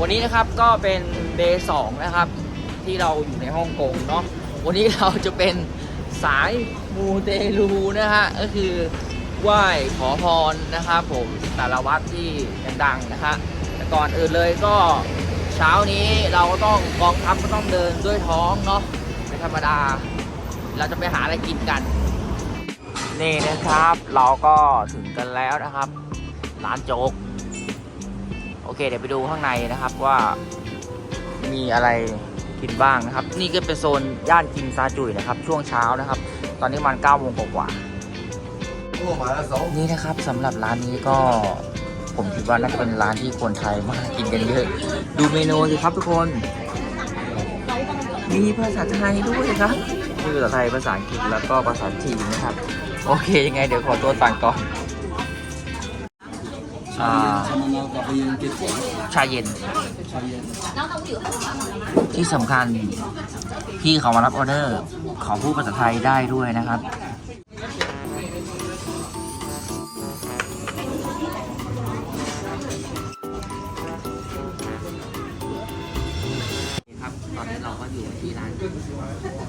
วันนี้นะครับก็เป็นเดย์สองนะครับ ที่เราอยู่ในฮ่องกงเนาะวันนี้เราจะเป็นสายมูเตลูนะฮะก็คือไหว้ขอพรนะครับผมแต่ละวัดที่ดังๆนะฮะแต่ก่อนอื่นเลยก็เช้านี้เราก็ต้องกองทัพก็ต้องเดินด้วยท้องเนาะเป็นธรรมดา เราจะไปหาอะไรกินกัน นี่นะครับ เราก็ถึงกันแล้วนะครับ ร้านโจ๊ก โอเค เดี๋ยวไปดูข้างในนะครับว่ามีอะไรกินบ้างนะครับ นี่ก็เป็นโซนย่านกิมซาจุยนะครับ ช่วงเช้านะครับ ตอนนี้มัน9โมงกว่าโมาแล้วสองๆนี่นะครับสำหรับร้านนี้ก็ผมคิดว่าน่าจะเป็นร้านที่คนไทยมากินกันเยอะ ดูเมนูสิครับทุกคน มีภาษาไทยด้วยครับมีภาษาไทยภาษาอังกฤษแล้วก็ภาษาจีนนะครับ โอเคยังไงเดี๋ยวขอตัวสั่งก่อน อ่าชามะนาวกับเย็นเกล็ดฝอยชาเย็น ชาเย็นที่สำคัญพี่เขามารับออเดอร์เขาพูดภาษาไทยได้ด้วยนะครับ ครับตอนนี้เราก็อยู่ที่ร้าน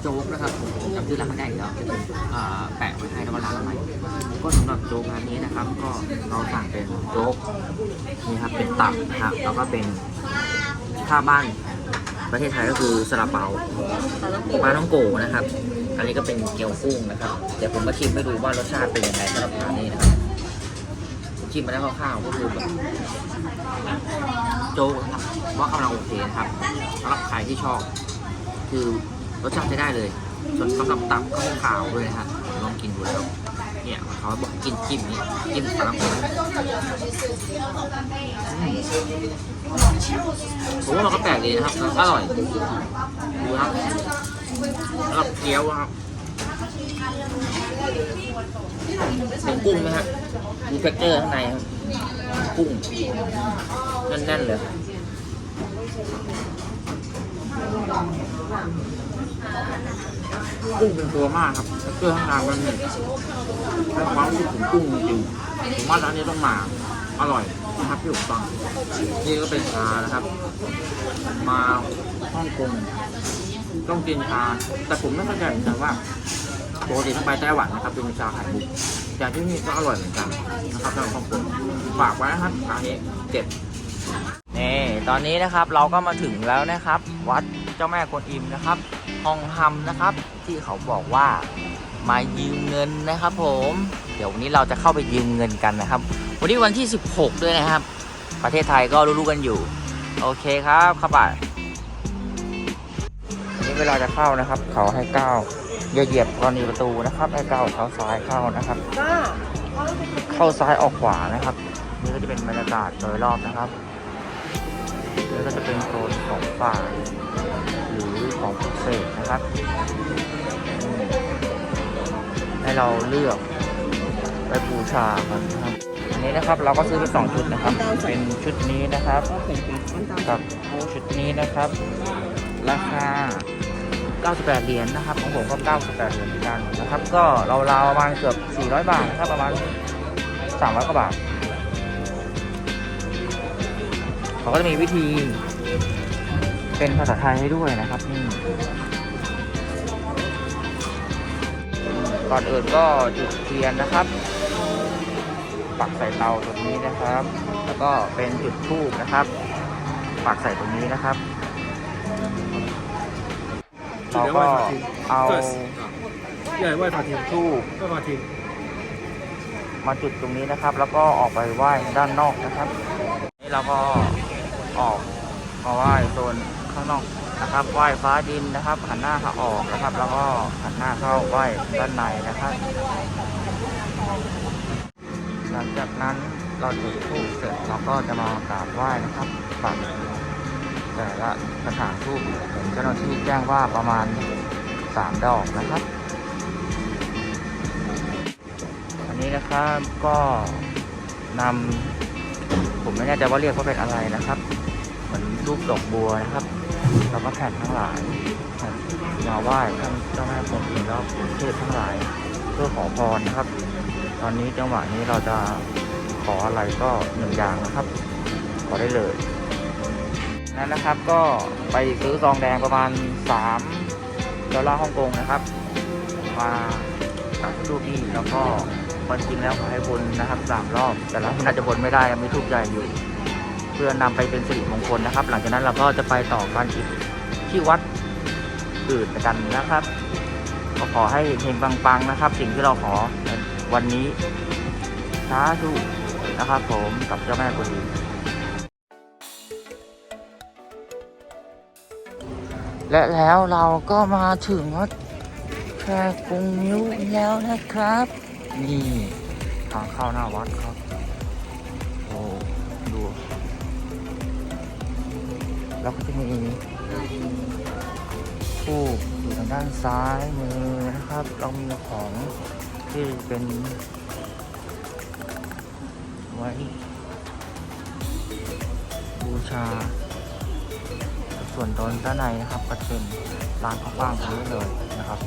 โจ๊กนะครับผมจำชื่อร้านไม่ได้อีกแล้วอ่าแปะไว้ให้ แล้วว่าร้านอะไรก็สำหรับโจ๊กร้านนี้นะครับ ก็เราสั่งเป็นโจ๊กนี่ครับเป็นตับนะครับแล้วก็เป็นถ้าบ้านประเทศไทยก็คือสลาเปาปลาท้องโกนะครับ อันนี้ก็เป็นเกี๊ยวกุ้งนะครับเดี๋ยวผมมาชิมให้ดูว่ารสชาติเป็นยังไงสำหรับร้านนี้นะครับผมชิมมาแล้วคร่าวๆก็คือแบบโจ๊กนะครับว่ากำลังโอเคนะครับสำหรับใครที่ชอบ คือรสชาติใช้ได้เลย ส่วนสำหรับตับก็ไม่ขาวด้วยนะฮะล องกินดูแล้วเนี่ยเขาบอกกินจิ้มนี้จิ้มปลามผมว่ามันก็แปลกดีนะครับอร่อยดูครับแล้วก็เกี๊ยวครับเป็นกุ้งไหมครับมีเท็กเจอร์ข้างในครับกุ้งแน่นๆเลย กุ้งเป็นตัวมากครับเท็กเจอร์ข้างในมันให้ความรู้สึกถึงกุ้งจริงผมว่าร้านนี้ต้องมา อร่อยนะครับพี่อุ๋ฟังนี่ก็เป็นชานะครับ มาฮ่องกงต้องกินชา แต่ผมไม่เข้าใจเหมือนกันว่าปกติถ้าไปไต้หวันนะครับเป็นชาไข่มุกแต่ที่นี่ก็อร่อยเหมือนกันนะครับสำหรับฮ่องกงฝากไว้นะครับร้านนี้เจ็ดนี่ตอนนี้นะครับเราก็มาถึงแล้วนะครับ วัดเจ้าแม่กวนอิมนะครับ ฮองฮัมนะครับ ที่เขาบอกว่ามายืมเงินนะครับ ผม เดี๋ยววันนี้เราจะเข้าไปยืมเงินกันนะครับ วันนี้วันที่ 16 ด้วยนะครับ ประเทศไทยก็รู้ๆกันอยู่ โอเคครับเข้าไปนี่เวลาจะเข้านะครับ เขาให้ก้าวอย่าเหยียบกรณีประตูนะครับให้ก้าวเท้าซ้ายเข้านะครับ เข้าซ้ายออกขวานะครับ นี่ก็จะเป็นบรรยากาศโดยรอบนะครับนี่ก็จะเป็นโซนของป่า ของเสกนะครับ ให้เราเลือกไปบูชาครับอันนี้นะครับเราก็ซื้อไปสองชุดนะครับ เป็นชุดนี้นะครับกับชุดนี้นะครับ ราคา 98 เหรียญนะครับ ของผมก็ 98 เหรียญเหมือนกันนะครับ ก็เราราวๆประมาณเกือบ 400 บาทนะครับ ประมาณ 300 กว่าบาท เขาก็จะมีวิธี เป็นภาษาไทยให้ด้วยนะครับนี่ก่อนอื่นก็จุดเทียนนะครับ ปักใส่เตาตรงนี้นะครับ แล้วก็เป็นจุดทูบนะครับ ปักใส่ตรงนี้นะครับเราก็เอาใหญ่ไหว้พาทีมทูบก็พาทีมมาจุดตรงนี้นะครับ แล้วก็ออกไปไหว้ด้านนอกนะครับนี่เราก็ออก มาไหว้โซนข้างนอกนะครับไหว้ฟ้าดินนะครับหันหน้าเข้าออกนะครับ แล้วก็หันหน้าเข้าไหว้ด้านในนะครับ หลังจากนั้นเราจุดธูปเสร็จเราก็จะมากราบไหว้นะครับปักแต่ละกระถางธูปเห็นเจ้าหน้าที่แจ้งว่าประมาณสามดอกนะครับ อันนี้นะครับก็นำผมไม่แน่ใจว่าเรียกว่าเป็นอะไรนะครับ มือนรูปดอกบัวนะครับแล้วก็แผ่นทั้งหลายมาไหว้ท่านเจ้าแม่กวนอิมแล้วเทพทั้งหลาย เพื่อขอพรนะครับ ตอนนี้จังหวะนี้เราจะขออะไรก็หนึ่งอย่างนะครับ ขอได้เลยนั้นนะครับก็ไปซื้อซองแดงประมาณ3ดอลลาร์ฮ่องกงนะครับ มาตัดรูปนี้แล้วก็วันจริงแล้วขอให้บนนะครับสามรอบ แต่เราน่าจะบนไม่ได้มีทูบใหญ่อยู่ พื่อนำไปเป็นสิริมงคลนะครับ หลังจากนั้นเราก็จะไปต่อกันอีกที่วัดอื่นกันนะครับก็ขอให้เฮงปังๆนะครับ สิ่งที่เราขอวันนี้สาธุนะครับ ผมกับเจ้าแม่กุฎีและแล้วเราก็มาถึงวัดแพรกรุงนิ้วแล้วนะครับ นี่ทางเข้าหน้าวัดครับ แล้วก็จะมีทูบอยู่ทางด้านซ้ายมือนะครับ เรามีของที่เป็นไว้บูชา ส่วนตอนด้านในนะครับก็จะเป็นลานกว้างๆตรงนี้เลยนะครับ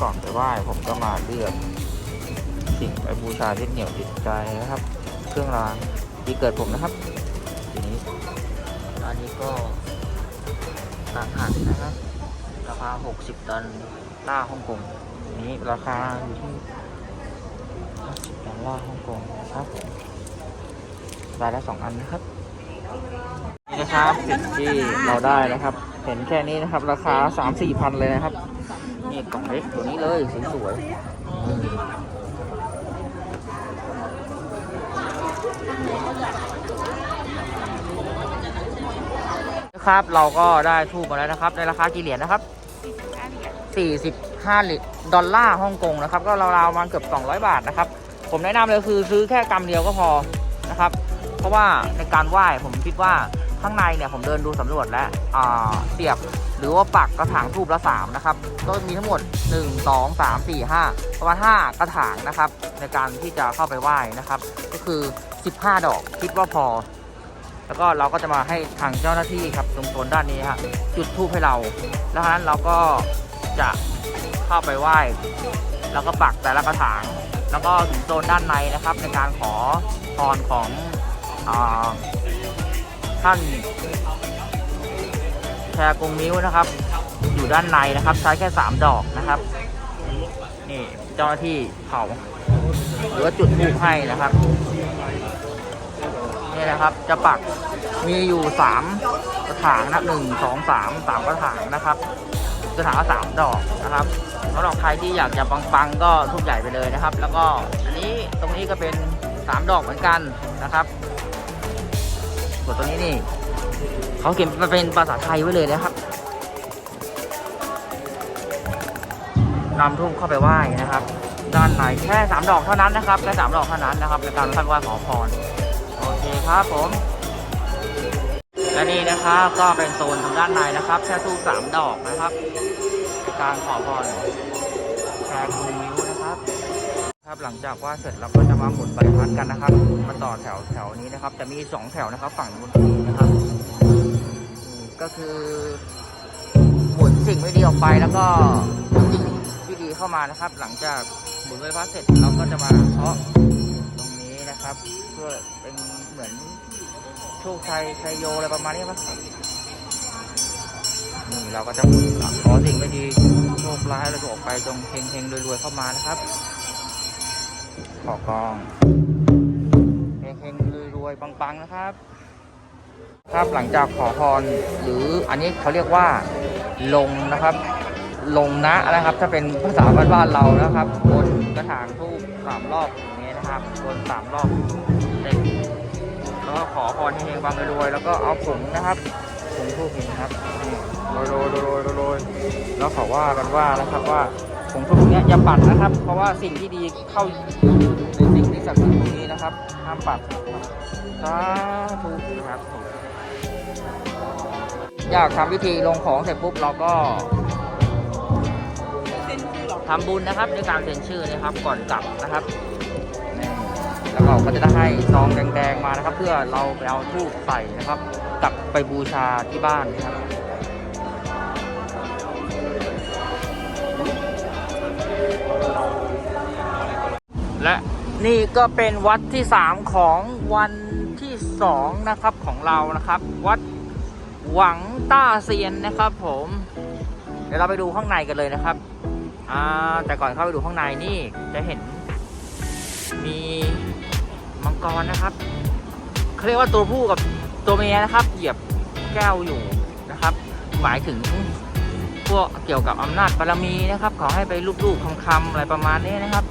ก่อนไปไหว้ผมก็มาเลือกสิ่งไปบูชาที่เหนียวติดใจนะครับ เครื่องรางที่เกิดผมนะครับ ทีนี้อันนี้ก็ ตางหันนะครับ ราคา 60ดอลลาร์ฮ่องกงนี้ราคาอยู่ที่50ดอลลาร์ฮ่องกงนะครับรายละสองอันนะครับนี่นะครับสิ่งที่เราได้นะครับ เห็นแค่นี้นะครับ ราคา3-4พันเลยนะครับ นี่กล่องเล็กตัวนี้เลยสวยๆอืม นะ ครับ เราก็ได้ทูบมาแล้วนะครับในราคากี่เหรียญนะครับ45เหรียญดอลลาร์ฮ่องกงนะครับ ก็ราวๆประมาณเกือบ200 บาทนะครับ ผมแนะนำเลยคือซื้อแค่กำเดียวก็พอนะครับ เพราะว่าในการไหว้ผมคิดว่าข้างในเนี่ยผมเดินดูสำรวจแล้วอ่าเสียบหรือว่าปักกระถางทูบละ3นะครับก็มีทั้งหมด 1 2 3 4 5 ประมาณ 5 กระถางนะครับ ในการที่จะเข้าไปไหว้นะครับ ก็คือ 15 ดอกคิดว่าพอ แล้วก็เราก็จะมาให้ทางเจ้าหน้าที่ครับตรงโซนด้านนี้ฮะจุดทูบให้เรา แล้วครั้นั้นเราก็จะเข้าไปไหว้ แล้วก็ปักแต่ละกระถาง แล้วก็ถึงโซนด้านในนะครับ ในการขอพรของอท่านแชร์กงนิ้วนะครับ อยู่ด้านในนะครับ ใช้แค่ 3 ดอกนะครับ นี่เจ้าหน้าที่เผาหรือว่าจุดทูบให้นะครับ นี่นะครับ จะปักมีอยู่สามกระถางนะหนึ่งสองสามสามกระถางนะครับกระถางละสามดอกนะครับสำหรับใครที่อยากจะปังๆก็ทุกใหญ่ไปเลยนะครับ แล้วก็อันนี้ตรงนี้ก็เป็นสามดอกเหมือนกันนะครับส่วนตรงนี้นี่เขาเขียนมาเป็นภาษาไทยไว้เลยนะครับนำทุ่มเข้าไปไหว้นะครับ ด้านในแค่สามดอกเท่านั้นนะครับแค่สามดอกเท่านั้นนะครับในการท่านไหว้ขอพร ครับผม และนี่นะครับก็เป็นโซนทางด้านในนะครับแค่ทูสามดอกนะครับการขอพรแชร์คุณนิ้วนะครับครับหลังจากว่าเสร็จเราก็จะมาหมุนใบพัดกันนะครับ มาต่อแถวแถวนี้นะครับ จะมีสองแถวนะครับ ฝั่งนู้นนี้นะครับ ก็คือหมุนสิ่งไม่ดีออกไปแล้วก็สิ่งที่ดีเข้ามานะครับ หลังจากหมุนใบพัดเสร็จเราก็จะมาเคาะ ครับเพื่อเป็นเหมือนโชคชัยชัยโยอะไรประมาณนี้ครับนี่เราก็จะขอสิ่งไม่ดีโชคร้ายเราจะออกไปจงเฮงเฮงรวยๆเข้ามานะครับ ขอกองเฮงเฮงรวยๆปังๆนะครับ ครับหลังจากขอพรหรืออันนี้เขาเรียกว่าลงนะครับลงนะนะครับ ถ้าเป็นภาษาบ้านๆเรานะครับบนกระถางทูบสามรอบ อย่างนี้นะครับบนสามรอบเต็มแล้วก็ขอพรให้เฮงบางรวยแล้วก็เอาผงนะครับผงทูบนี่นะครับนี่โรยโรยโรยโรยโรยแล้วขาว่ากันว่านะครับว่าผงทูบเนี้ยอย่าปัดนะครับ เพราะว่าสิ่งที่ดีเข้าในสิ่งที่ศักดิ์สิทธิ์ตรงนี้นะครับห้ามปัดสาธุนะครับอยากทำพิธีลงของเสร็จปุ๊บเราก็ทำบุญนะครับด้วยการเซ็นชื่อนะครับก่อนกลับนะครับ แล้วก็จะได้ให้ซองแดงๆมานะครับ เพื่อเราไปเอาทูบใส่นะครับกลับไปบูชาที่บ้านนะครับและนี่ก็เป็นวัดที่ 3 ของวันที่ 2 นะครับของเรานะครับ วัดหวังต้าเซียนนะครับ ผม เดี๋ยวเราไปดูข้างในกันเลยนะครับอ่าแต่ก่อนเข้าไปดูข้างในนี่จะเห็นมี กรนะครับเขาเรียกว่าตัวผู้กับตัวเมียนะครับ เหยียบแก้วอยู่นะครับ หมายถึงพวกเกี่ยวกับอำนาจบารมีนะครับ ขอให้ไปรูปๆคำๆอะไรประมาณนี้นะครับ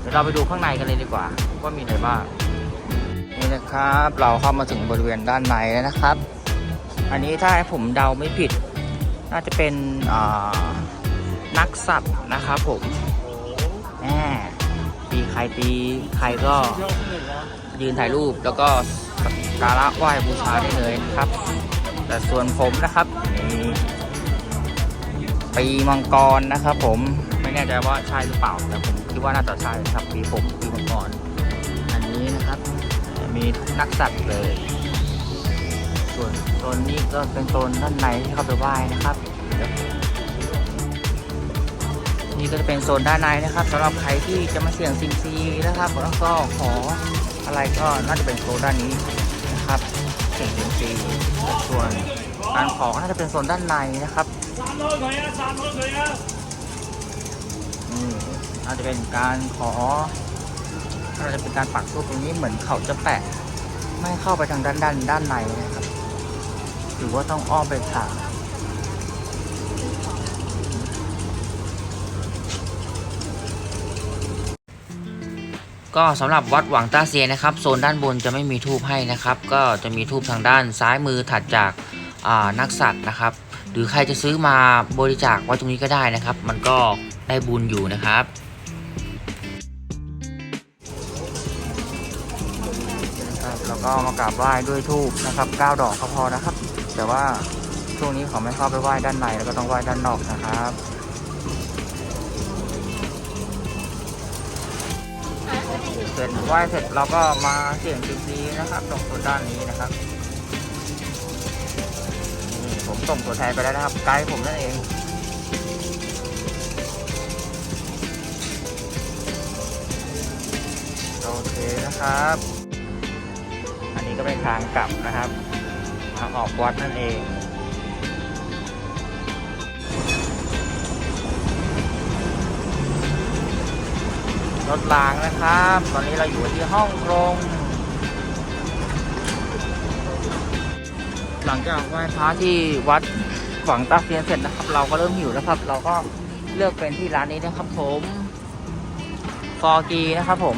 เดี๋ยวเราไปดูข้างในกันเลยดีกว่า ว่ามีอะไรบ้างนี่นะครับ เราเข้ามาถึงบริเวณด้านในแล้วนะครับ อันนี้ถ้าให้ผมเดาไม่ผิด น่าจะเป็นนักสัตว์นะครับผมแหมตีใครตีใครก็ ยืนถ่ายรูปแล้วก็การะไหว้บูชาได้เลยนะครับ แต่ส่วนผมนะครับมีปีมังกรนะครับผมไม่แน่ใจว่าใช่หรือเปล่าแต่ผมคิดว่าน่าจะใช่ครับปีผมปีมังกรอันนี้นะครับ มีนักสัตว์เลย ส่วนโซนนี้ก็เป็นโซนด้านในที่เข้าไปไหว้นะครับนี่ก็จะเป็นโซนด้านในนะครับสำหรับใครที่จะมาเสี่ยงซิมซีนะครับแล้วก็ขอ อะไรก็น่าจะเป็นโซนด้านนี้นะครับเสี่ยงซิมซีส่วนการขอน่าจะเป็นโซนด้านในนะครับอืมน่าจะเป็นการขอน่าจจะเป็นการปักรูปตรงนี้เหมือนเขาจะแปะไม่เข้าไปทางด้านด้านด้านในนะครับหรือว่าต้องอ้อมไปทาง ก็สำหรับวัดหวังต้าเซียนะครับโซนด้านบนจะไม่มีทูบให้นะครับ ก็จะมีทูบทางด้านซ้ายมือถัดจากานักสัตว์นะครับ หรือใครจะซื้อมาบริจาคไว้ตรงนี้ก็ได้นะครับ มันก็ได้บุญอยู่นะครับแล้วก็มากราบไหว้ด้วยธูปนะครับ9ดอกก็พอนะครับ แต่ว่าช่วงนี้เขาไม่เข้าไปไหว้ด้านในแล้วก็ต้องไหว้ด้านนอกนะครับ เสร็จไหว้เสร็จเราก็มาเสี่ยงซีซีนะครับ ตรงตัวด้านนี้นะครับนี่ผมส่งตัวแทนไปแล้วนะครับไกด์ผมนั่นเองโอเคนะครับ อันนี้ก็เป็นทางกลับนะครับทางออกวัดนั่นเอง รถรางนะครับ ตอนนี้เราอยู่ที่ห้องกรงหลังจากไหว้พระที่วัดหวังตาเซียนเสร็จนะครับ เราก็เริ่มหิวแล้วครับ เราก็เลือกเป็นที่ร้านนี้นะครับผมฟอร์กีนะครับผม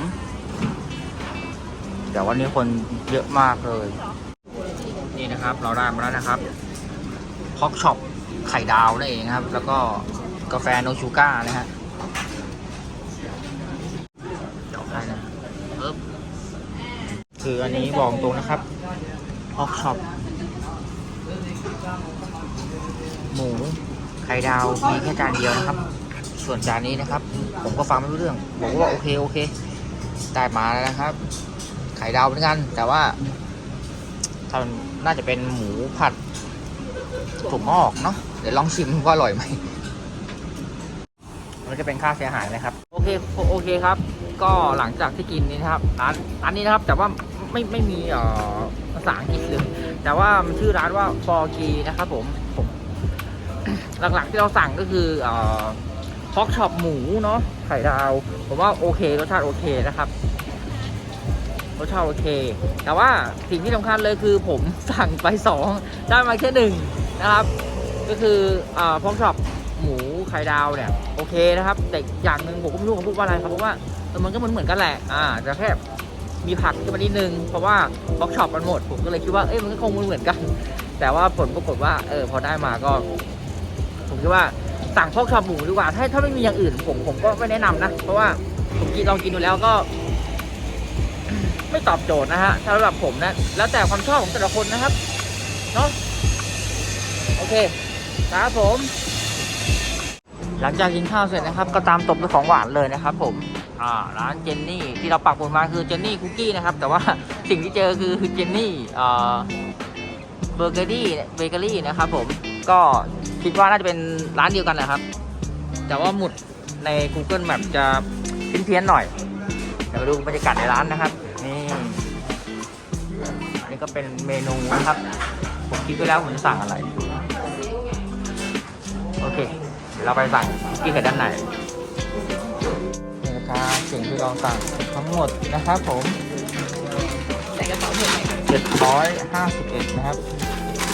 แต่วันนี้คนเยอะมากเลย นี่นะครับ เราได้มาแล้วนะครับฮอกช็อปไข่ดาวนั่นเองครับ แล้วก็กาแฟโนชูก้านะฮะเดี๋ยวได้นะปึ๊บ คืออันนี้บอกตรงนะครับฮอกช็อปหมูไข่ดาวมีแค่จานเดียวนะครับ ส่วนจานนี้นะครับ ผมก็ฟังไม่รู้เรื่องบอกว่าโอเคโอเคได้มาแล้วนะครับ ไข่ดาวเหมือนกัน แต่ว่าทำน่าจะเป็นหมูผัดถั่วงอกเนาะเดี๋ยวลองชิมว่าอร่อยไหมมันจะเป็นค่าเสียหายนะครับ โอเคโอเคครับ ก็หลังจากที่กินนี้นะครับร้านร้านนี้นะครับแต่ว่าไม่ไม่มีเอ่อภาษาอังกฤษเลยแต่ว่ามันชื่อร้านว่าฟอร์กีนะครับผมผม หลักๆที่เราสั่งก็คือเอ่อฮอกช็อปหมูเนาะไข่ดาว ผมว่าโอเครสชาติโอเคนะครับรสชาติโอเค แต่ว่าสิ่งที่สำคัญเลยคือผมสั่งไปสองได้มาแค่หนึ่งนะครับ ก็คืออ่าพอกช็อปหมูไข่ดาวเนี่ยโอเคนะครับ แต่อย่างหนึ่งผมก็ไม่รู้เขาพูดว่าอะไรครับเพราะว่า เออมันก็เหมือนเหมือนกันแหละ อ่าแต่แค่มีผักขึ้นมานิดนึง เพราะว่าพอกช็อปมันหมด ผมก็เลยคิดว่า เอ้ย มันก็คงเหมือนกัน แต่ว่าผลปรากฏว่า เออ พอได้มาก็ ผมคิดว่าสั่งพอกชอปหมูดีกว่า ถ้าถ้าไม่มีอย่างอื่น ผมผมก็ไม่แนะนำนะ เพราะว่าผมกินลองกินดูแล้วก็ ไม่ตอบโจทย์นะฮะสำหรับผมนะ แล้วแต่ความชอบของแต่ละคนนะครับ เนาะ โอเค ครับผม หลังจากกินข้าวเสร็จนะครับ ก็ตามตบด้วยของหวานเลยนะครับ ผมอ่าร้านเจนนี่ที่เราปักหมุดมาคือเจนนี่คุกกี้นะครับ แต่ว่าสิ่งที่เจอคือเจนนี่เอ่อเบเกอรี่เบเกอรี่นะครับผมก็คิดว่าน่าจะเป็นร้านเดียวกันแหละครับ แต่ว่าหมุดใน Google Map จะเพี้ยนๆหน่อยเดี๋ยวมาดูบรรยากาศในร้านนะครับ นี่อันนี้ก็เป็นเมนูนะครับ ผมคิดไว้แล้วผมจะสั่งอะไร โอเค เดี๋ยวเราไปสั่งที่เกิดด้านในนี่นะครับสิ่งที่เราสั่งทั้งหมดนะครับผมใส่กระเป๋าหมดเลย751นะครับ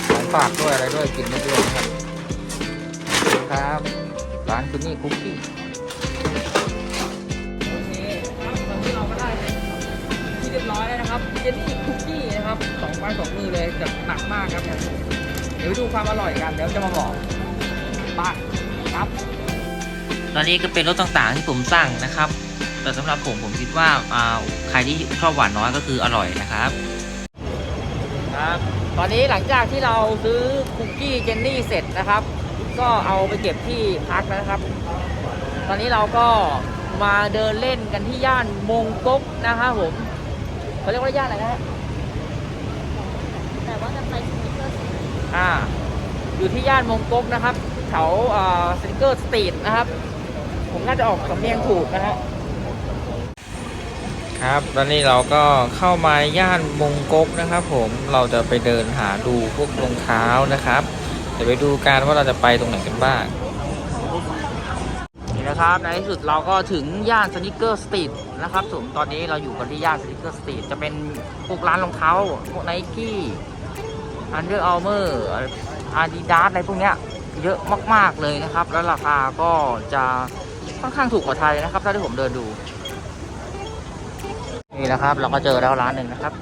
ของฝากด้วยอะไรด้วยกินได้ด้วยนะครับขอบคุณครับร้านคือนี่คุกกี้โอเคครับตอนนี้เราก็ได้ที่เรียบร้อยแล้วนะครับเจนนี่คุกกี้นะครับสองไม้สองมือเลยแต่หนักมากครับเนี่ยเดี๋ยวไปดูความอร่อยกันเดี๋ยวจะมาบอกไป้าครับ ตอนนี้ก็เป็นรสต่างๆที่ผมสั่งนะครับ แต่สำหรับผมผมคิดว่าอ่าใครที่ชอบหวานน้อยก็คืออร่อยนะครับครับตอนนี้หลังจากที่เราซื้อคุกกี้เจนนี่เสร็จนะครับ ก็เอาไปเก็บที่พักแล้วนะครับ ตอนนี้เราก็มาเดินเล่นกันที่ย่านมงก๊กนะครับผมเขาเรียกว่าย่านอะไรนะฮะแต่ว่าจะไปสนิเกอร์อ่า อยู่ที่ย่านมงก๊กนะครับแถวสติกเกอร์สตรีทนะครับ ผมน่าจะออกสำเนียงถูกนะฮะครับตอนนี้เราก็เข้ามาย่านมงก๊กนะครับ ผมเราจะไปเดินหาดูพวกรองเท้านะครับเดี๋ยวไปดูกันว่าเราจะไปตรงไหนกันบ้างนี่นะครับในที่สุดเราก็ถึงย่านสนิเกอร์สตรีทนะครับผมตอนนี้เราอยู่กันที่ย่านสนิเกอร์สตรีทจะเป็นพวกร้านรองเท้าพวกไนกี้อันเดอร์อัลเมอร์อาดิดาสอะไรพวกเนี้ย เยอะมาก ๆ เลยนะครับ แล้วราคาก็จะค่อนข้างถูกกว่าไทยนะครับ ถ้าที่ผมเดินดู นี่นะครับ เราก็เจอแล้วร้านหนึ่งนะครับ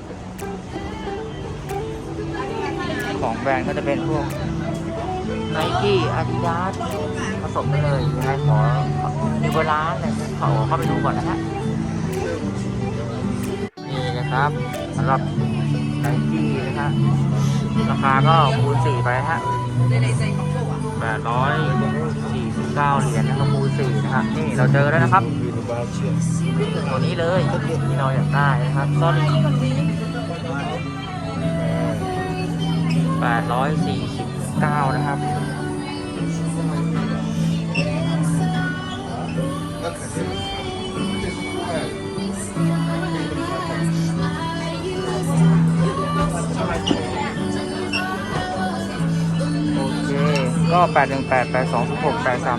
ของแบรนด์ก็จะเป็นพวกไนกี้อาดิดาสผสมไปเลยยังไงขอดูเวลาน่อยขอเข้าไปดูก่อนนะฮะนี่นะครับสำหรับไนกี้นะฮะราคาก็คูณสี่ไปฮะ แปดร้อยสี่สิบเก้าเหรียญนะครับคูณสี่นะครับนี่เราเจอแล้วนะครับตัวนี้เลยที่เราอยากได้นะครับต้นแปดร้อยสี่สิบเก้านะครับ ก็ 8 1 8 8 2 6 8 3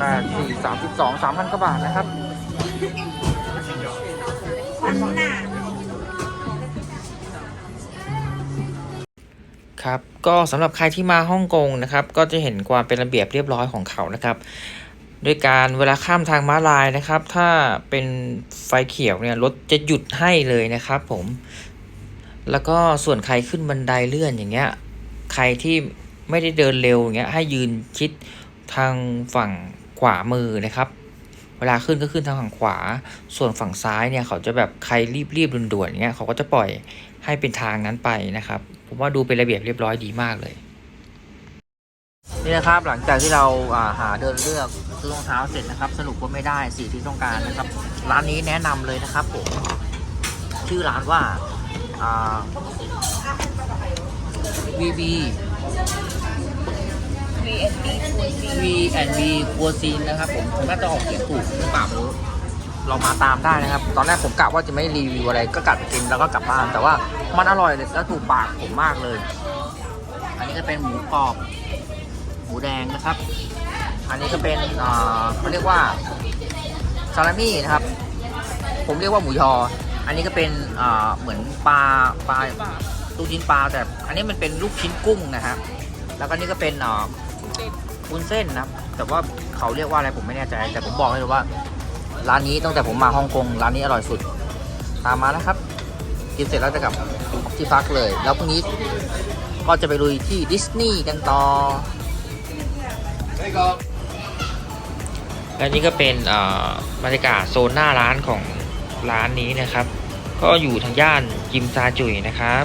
8 4 32 3,000กว่าบาทนะครับครับก็สำหรับใครที่มาฮ่องกงนะครับก็จะเห็นความเป็นระเบียบเรียบร้อยของเขานะครับด้วยการเวลาข้ามทางม้าลายนะครับ ถ้าเป็นไฟเขียวเนี่ยรถจะหยุดให้เลยนะครับผม แล้วก็ส่วนใครขึ้นบันไดเลื่อนอย่างเงี้ย ใครที่ ไม่ได้เดินเร็วอย่างเงี้ยให้ยืนชิดทางฝั่งขวามือนะครับ เวลาขึ้นก็ขึ้นทางฝั่งขวา ส่วนฝั่งซ้ายเนี่ยเขาจะแบบใครรีบๆด่วนๆอย่างเงี้ยเขาก็จะปล่อยให้เป็นทางนั้นไปนะครับ ผมว่าดูเป็นระเบียบเรียบร้อยดีมากเลยนี่นะครับหลังจากที่เราาหาเดินเลือกซื้อรองเท้าเสร็จนะครับ สรุปว่าไม่ได้สีที่ต้องการนะครับ ร้านนี้แนะนำเลยนะครับผมชื่อร้านว่าอ่า VB V and B ครัวซีนนะครับผมผมน่าจะออกเสียงถูกหรือเปล่าไม่รู้เรามาตามได้นะครับ ตอนแรกผมกะว่าจะไม่รีวิวอะไรก็กัดกินแล้วก็กลับบ้าน แต่ว่ามันอร่อยเลยและถูกปากผมมากเลย อันนี้ก็เป็นหมูกรอบ หมูแดงนะครับ อันนี้ก็เป็นอ่าเขาเรียกว่าซาลามี่นะครับ ผมเรียกว่าหมูยอ อันนี้ก็เป็นอ่าเหมือนปลาปลา ลูกชิ้นปลาแต่อันนี้มันเป็นลูกชิ้นกุ้งนะครับแล้วก็นี่ก็เป็นอ่าวุ้นเส้นนะครับแต่ว่าเขาเรียกว่าอะไรผมไม่แน่ใจ แต่ผมบอกให้เลยว่า ร้านนี้ตั้งแต่ผมมาฮ่องกงร้านนี้อร่อยสุด ตามมานะครับ กินเสร็จแล้วจะกลับที่พักเลย แล้วพรุ่งนี้ก็จะไปลุยที่ดิสนีย์กันต่อและนี่ก็เป็นบรรยากาศโซนหน้าร้านของร้านนี้นะครับ ก็อยู่ทางย่านจิมซาจุยนะครับ